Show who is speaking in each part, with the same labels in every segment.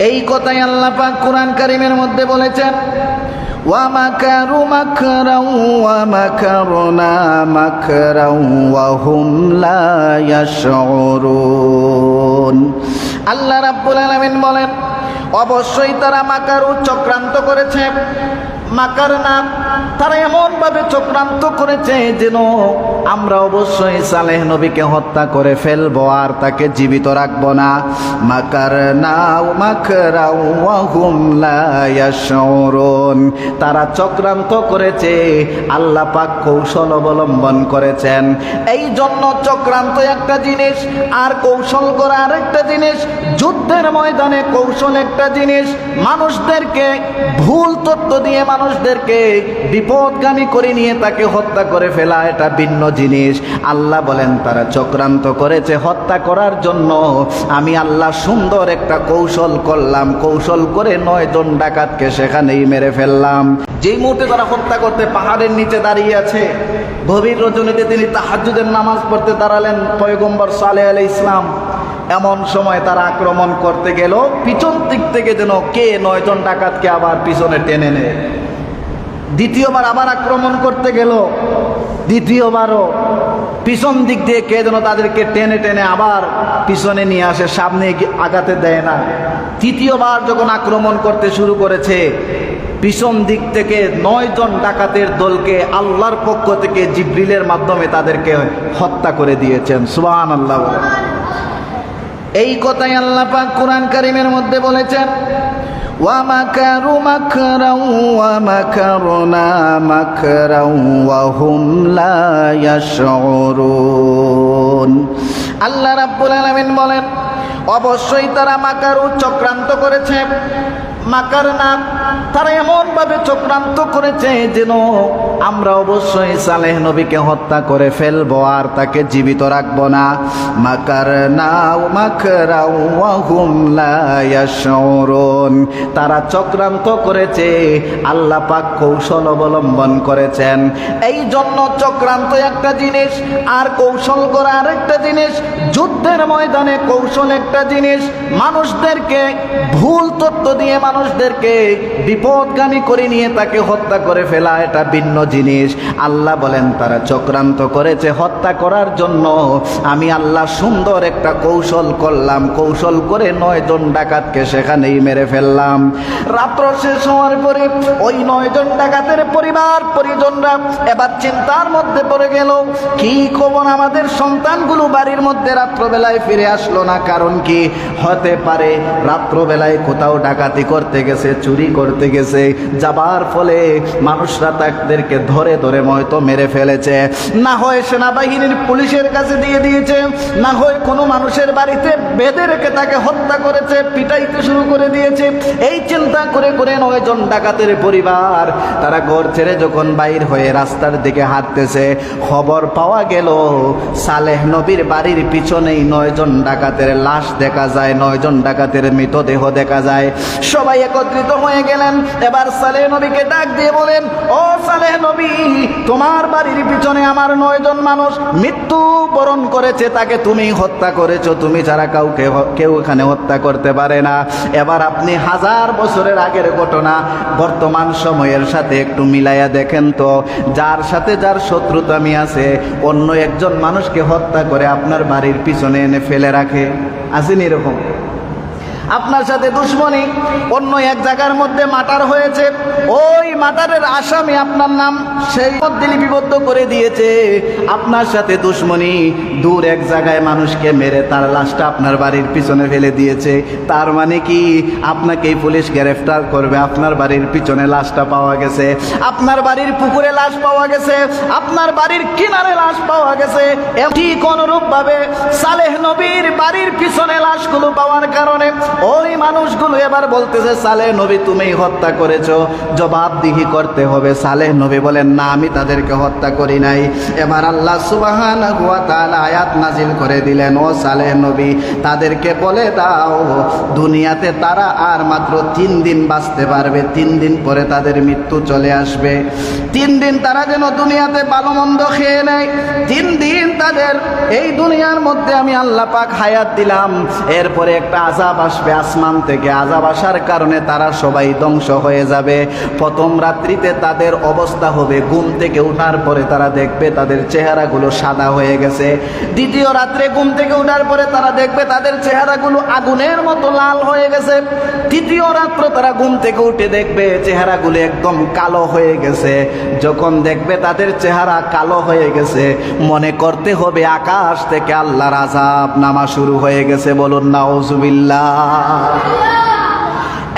Speaker 1: এই কথাই আল্লাহ পাক কোরআন কারিমের মধ্যে বলেছেন ومكروا مكرا ومكرنا مكرا وهم لا يشعرون আল্লাহ রাব্বুল আলামিন বলেন অবশ্যই তারা মাকারু চক্রান্ত করেছে মাকার না তারা এমনভাবে চক্রান্ত করেছে যেন আমরা অবশ্যই সালেহ নবীকে হত্যা করে ফেলব আর তাকে জীবিত রাখব না। মাকার নাও তারা চক্রান্ত করেছে, আল্লাহ পাক কৌশল অবলম্বন করেছেন। এই জন্য চক্রান্ত একটা জিনিস, আর কৌশল করা আরেকটা জিনিস, যুদ্ধের ময়দানে কৌশল একটা জিনিস। মানুষদেরকে ভুল তথ্য দিয়ে মানুষদেরকে বিপদগামী করে নিয়ে তাকে হত্যা করে ফেলা, এটা ভিন্ন জিনিস। আল্লাহ বলেন, তারা চক্রান্ত করেছে হত্যা করার জন্য। আমি আল্লাহ সুন্দর একটা কৌশল করলাম। কৌশল করে নয় জন ডাকাতকে সেখানেই মেরে ফেললাম। যেই মুহূর্তে তারা হত্যা করতে পাহাড়ের নিচে দাঁড়িয়ে আছে, গভীর রজনীতে তিনি তাহাজুদের নামাজ পড়তে দাঁড়ালেন পয়গম্বর সালে আল ইসলাম এমন সময় তারা আক্রমণ করতে গেল। পিছন দিক থেকে যেন কে নয়জন ডাকাতকে আবার পিছনে টেনে নেয়। দ্বিতীয়বার আবার আক্রমণ করতে গেল। দ্বিতীয়বারও পিছন দিক দিয়ে কে যেন তাদেরকে টেনে টেনে আবার পিছনে নিয়ে আসে, সামনে আগাতে দেয় না। তৃতীয়বার যখন আক্রমণ করতে শুরু করেছে, পিছন দিক থেকে নয় জন ডাকাতের দলকে আল্লাহর পক্ষ থেকে জিব্রিলের মাধ্যমে তাদেরকে হত্যা করে দিয়েছেন। সুবান আল্লাহ এই কথাই আল্লাহ পাক কোরআন কারিমের মধ্যে বলেছেন ومكروا مكرا ومكرنا مكرا وهم لا يشعرون আল্লাহ রাব্বুল আলামিন বলেন অবশ্যই তারা মাকারু চক্রান্ত করেছে মাকার না তারা এমনভাবে চক্রান্ত করেছে যেন আমরা অবশ্যই সালেহ নবীকে হত্যা করে ফেলব আর তাকে জীবিত রাখব না। মাকার নাও তারা চক্রান্ত করেছে, আল্লাহ পাক কৌশল অবলম্বন করেছেন। এই জন্য চক্রান্ত একটা জিনিস, আর কৌশল করা আরেকটা জিনিস, যুদ্ধের ময়দানে কৌশল একটা জিনিস। মানুষদেরকে ভুল তথ্য দিয়ে মানুষদেরকে বিপদগামী করে নিয়ে তাকে হত্যা করে ফেলা, এটা ভিন্ন জিনিস। আল্লাহ বলেন, তারা চক্রান্ত করেছে, হত্যা করার জন্য। আমি আল্লাহ সুন্দর একটা কৌশল করলাম। কৌশল করে নয় জন ডাকাতকে সেখানেই মেরে ফেললাম। রাত্র শেষ হওয়ার পরে ওই নয় জন ডাকাতের পরিবার, পরিজনরা এবার চিন্তার মধ্যে পড়ে গেল, কি খবর আমাদের সন্তানগুলো বাড়ির মধ্যে রাত্রবেলায় ফিরে আসলো না? কারণ কি? হতে পারে রাত্রবেলায় কোথাও ডাকাতি করতে গেছে, চুরি করতে গেছে, যাবার ফলে মানুষরা তাদেরকে ধরে ধরে হয়তো মেরে ফেলেছে। না হয় সেনাবাহিনীর পুলিশের কাছে দিয়ে দিয়েছে, না হয় কোনো মানুষের বাড়িতে বেঁধে রেখে তাকে হত্যা করেছে, পিটাইতে শুরু করে দিয়েছে। এই চিন্তা করে করে নয়জন ডাকাতের পরিবার। তারা ঘর ছেড়ে যখন বাইর হয়ে রাস্তার দিকে হাঁটতেছে, খবর পাওয়া গেল, সালেহ নবীর বাড়ির পিছনেই নয়জন ডাকাতের লাশ দেখা যায় নয়জন ডাকাতের মৃতদেহ দেখা যায়। সবাই একত্রিত হয়ে গেলেন। এবার সালেহ নবীকে ডাক দিয়ে বলেন, ও সালেহ নবী, তোমার বাড়ির পিছনে আমার নয়জন মানুষ মৃত্যু বরণ করেছে, তাকে তুমি হত্যা করেছ, তুমি ছাড়া কাউকে কেউ এখানে হত্যা করতে পারে না। এবার আপনি হাজার বছরের আগের ঘটনা বর্তমান সময়ের সাথে একটু মিলাইয়া দেখেন তো। যার সাথে যার শত্রুতামি আছে, অন্য একজন মানুষকে হত্যা করে আপনার বাড়ির পিছনে এনে ফেলে রাখে। আসেনি এরকম। আপনার সাথে দুশ্মনী, অন্য এক জায়গার মধ্যে মাটার হয়েছে। ওই মাটারের আসামি আপনার নাম সেই মধ্যে লিপিবদ্ধ করে দিয়েছে। আপনার সাথে দুশ্মনী দূর এক জায়গায় মানুষকে মেরে তার লাশটা আপনার বাড়ির পিছনে ফেলে দিয়েছে। তার মানে কি? আপনাকে পুলিশ গ্রেফতার করবে। আপনার বাড়ির পিছনে লাশটা পাওয়া গেছে। আপনার বাড়ির পুকুরে লাশ পাওয়া গেছে। আপনার বাড়ির কিনারে লাশ পাওয়া গেছে। ঠিক অনুরূপ ভাবে সালেহ নবীর বাড়ির পিছনে লাশগুলো পাওয়ার কারণে ওই মানুষগুলো এবার বলতেছে, সালেহ নবী তুমি হত্যা করেছ। জবাবদিহি করতে হবে। সালেহ নবী বলেন, না, আমি তাদেরকে হত্যা করি নাই। এবার আল্লাহ সুবাহান আয়াত নাজিল করে দিলেন, ও সালেহ নবী, তাদেরকে বলে দাও, দুনিয়াতে তারা আর মাত্র তিন দিন বাঁচতে পারবে। তিন দিন পরে তাদের মৃত্যু চলে আসবে। তিন দিন তারা যেন দুনিয়াতে ভালো মন্দ খেয়ে নেয়। তিন দিন তাদের এই দুনিয়ার মধ্যে আমি আল্লাহ পাক হায়াত দিলাম। এরপরে একটা আজাব আসবে। আসমান আসমান থেকে আজাব আসার কারণে তারা সবাই ধ্বংস হয়ে যাবে। প্রথম রাত্রিতে তাদের অবস্থা হবে ঘুম থেকে ওঠার পরে তারা দেখবে তাদের চেহারাগুলো সাদা হয়ে গেছে। দ্বিতীয় রাত্রে ঘুম থেকে ওঠার পরে তারা দেখবে তাদের চেহারাগুলো আগুনের মতো লাল হয়ে গেছে। তৃতীয় রাত্র তারা ঘুম থেকে উঠে দেখবে চেহারাগুলো একদম কালো হয়ে গেছে। যখন দেখবে তাদের চেহারা কালো হয়ে গেছে, মনে করতে হবে আকাশ থেকে আল্লাহর আজাব নামা শুরু হয়ে গেছে। বলুন না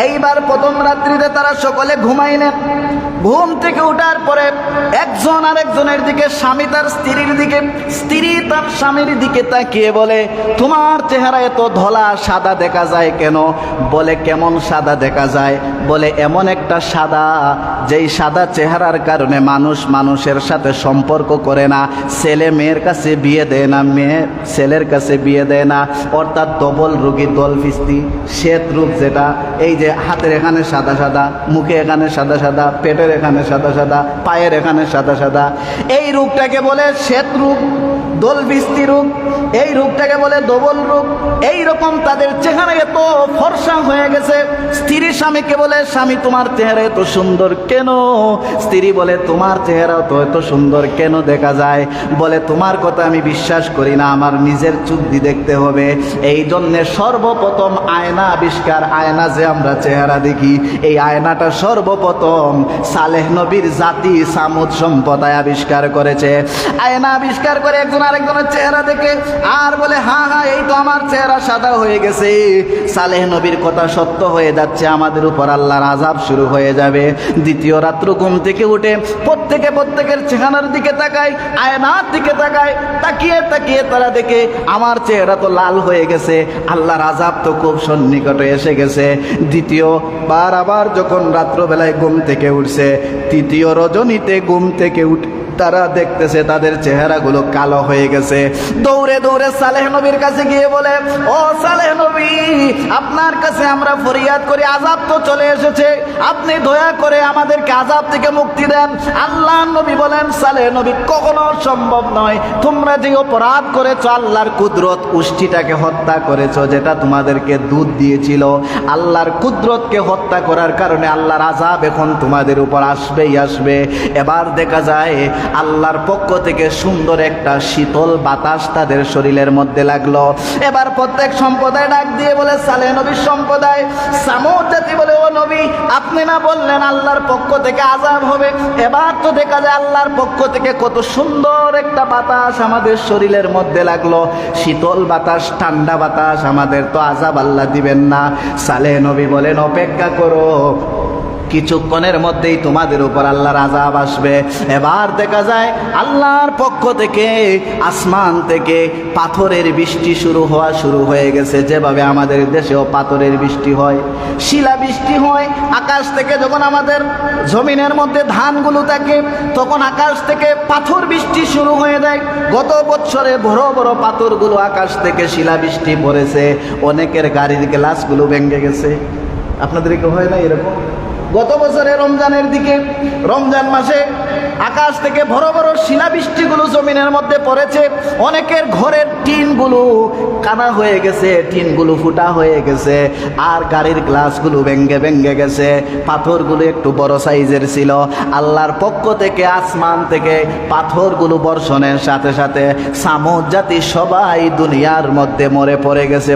Speaker 1: এইবার প্রথম রাত্রিতে তারা সকলে ঘুমাইলেন। ঘুম থেকে উঠার পরে একজন আরেকজনের দিকে, স্বামী তার স্ত্রীর দিকে, স্ত্রী তার স্বামীর দিকে তাকিয়ে বলে, তোমার চেহারা এত ধলা, সাদা দেখা যায় কেন? বলে, কেমন সাদা দেখা যায়? বলে, এমন একটা সাদা, যেই সাদা চেহারার কারণে মানুষ মানুষের সাথে সম্পর্ক করে না। ছেলে মেয়ের কাছে বিয়ে দেয় না, মেয়ে ছেলের কাছে বিয়ে দেয় না। অর্থাৎ ডবল রোগী দল ফিস্তি শ্বেত রূপ যেটা, এই যে হাতের এখানে সাদা সাদা, মুখে এখানে সাদা সাদা, পেটের এখানে সাদা সাদা, পায়ের এখানে সাদা সাদা। এই রোগটাকে বলে শ্বেত রূপ। দোল বৃষ্টি রূপ এই রূপটাকে বলে ডবল রূপ। এই রকম তাদের চেহারা এত ফর্সা হয়ে গেছে। স্ত্রী স্বামীকে বলে, স্বামী, তোমার চেহারা এত সুন্দর কেন? স্ত্রী বলে, তোমার চেহারা তো এত সুন্দর কেন দেখা যায়? বলে, তোমার কথা আমি বিশ্বাস করি না, আমার নিজের দিয়ে দেখতে হবে। এই জন্যে সর্বপ্রথম আয়না আবিষ্কার, আয়না যে আমরা চেহারা দেখি, এই আয়নাটা সর্বপ্রথম সালেহ নবীর জাতি সামুদ সম্পদায় আবিষ্কার করেছে। আয়না আবিষ্কার করে একজন আরেকজনের চেহারা দেখে আর বলে হ্যাঁ হ্যাঁ এই তো আমার চেহারা সাদা হয়ে গেছে। সালেহ নবীর কথা সত্য হয়ে যাচ্ছে। আমাদের উপর আল্লাহর আজাব শুরু হয়ে যাবে। দ্বিতীয় রাত্র ঘুম থেকে উঠে প্রত্যেকে প্রত্যেকের চেহারার দিকে তাকায়, আয়নার দিকে তাকায়, তাকিয়ে তাকিয়ে তারা দেখে, আমার চেহারা তো লাল হয়ে গেছে। আল্লাহর আজাব তো খুব সন্নিকটে এসে গেছে। দ্বিতীয় বার আবার যখন রাত্রবেলায় ঘুম থেকে উঠছে, তৃতীয় রজনীতে ঘুম থেকে উঠে তারা দেখতেছে, তাদের চেহারাগুলো কালো হয়ে গেছে। দৌড়ে দৌড়ে সালেহ নবীর কাছে গিয়ে বলে, ও সালেহ নবী, আপনার কাছে আমরা ফরিয়াদ করি আজাব তো চলে এসেছে। আপনি দয়া করে আমাদেরকে আজাব থেকে মুক্তি দেন। আল্লাহ নবী বলেন, সালেহ নবী, কখনো সম্ভব নয়। তোমরা যে অপরাধ করেছ, আল্লাহর কুদরত উষ্টিটাকে হত্যা করেছ, যেটা তোমাদেরকে দুধ দিয়েছিল। আল্লাহর কুদরতকে হত্যা করার কারণে আল্লাহর আজাব এখন তোমাদের উপর আসবেই আসবে। এবার দেখা যায় আল্লাহর পক্ষ থেকে সুন্দর একটা শীতল বাতাস তাদের শরীরের মধ্যে লাগল। এবার প্রত্যেক সম্প্রদায় ডাক দিয়ে বলে, সালে নবীর সম্প্রদায়, সামুদ জাতি বলে, ও নবী, আপনি না বললেন আল্লাহর পক্ষ থেকে আজাব হবে? এবার তো দেখা যায় আল্লাহর পক্ষ থেকে কত সুন্দর একটা বাতাস আমাদের শরীরের মধ্যে লাগল। শীতল বাতাস, ঠান্ডা বাতাস আমাদের তো আজাব আল্লাহ দিবেন না। সালে নবী বলেন, অপেক্ষা করো কিছুক্ষণের মধ্যেই তোমাদের উপর আল্লাহর আজাব আসবে। এবার দেখা যায় আল্লাহর পক্ষ থেকে, আসমান থেকে পাথরের বৃষ্টি শুরু হওয়া শুরু হয়ে গেছে। যেভাবে আমাদের দেশেও পাথরের বৃষ্টি হয়, শিলা বৃষ্টি হয়, আকাশ থেকে যখন আমাদের জমিনের মধ্যে ধানগুলো থাকে, তখন আকাশ থেকে পাথর বৃষ্টি শুরু হয়ে যায়। গত বছরে বড় বড় পাথরগুলো আকাশ থেকে শিলা বৃষ্টি পড়েছে। অনেকের গাড়ির গ্লাসগুলো ভেঙে গেছে। আপনাদের কি হয় না এরকম? গত বছরে রমজানের দিকে, রমজান মাসে আকাশ থেকে বড় বড় শিলাবৃষ্টিগুলো জমিনের মধ্যে পড়েছে। অনেকের ঘরের টিনগুলো কানা হয়ে গেছে, টিনগুলো ফুটা হয়ে গেছে, আর গাড়ির গ্লাসগুলো ভেঙ্গে ভেঙ্গে গেছে। পাথরগুলো একটু বড় সাইজের ছিল। আল্লাহর পক্ষ থেকে, আসমান থেকে পাথরগুলো বর্ষণের সাথে সাথে সামুদ জাতি সবাই দুনিয়ার মধ্যে মরে পড়ে গেছে।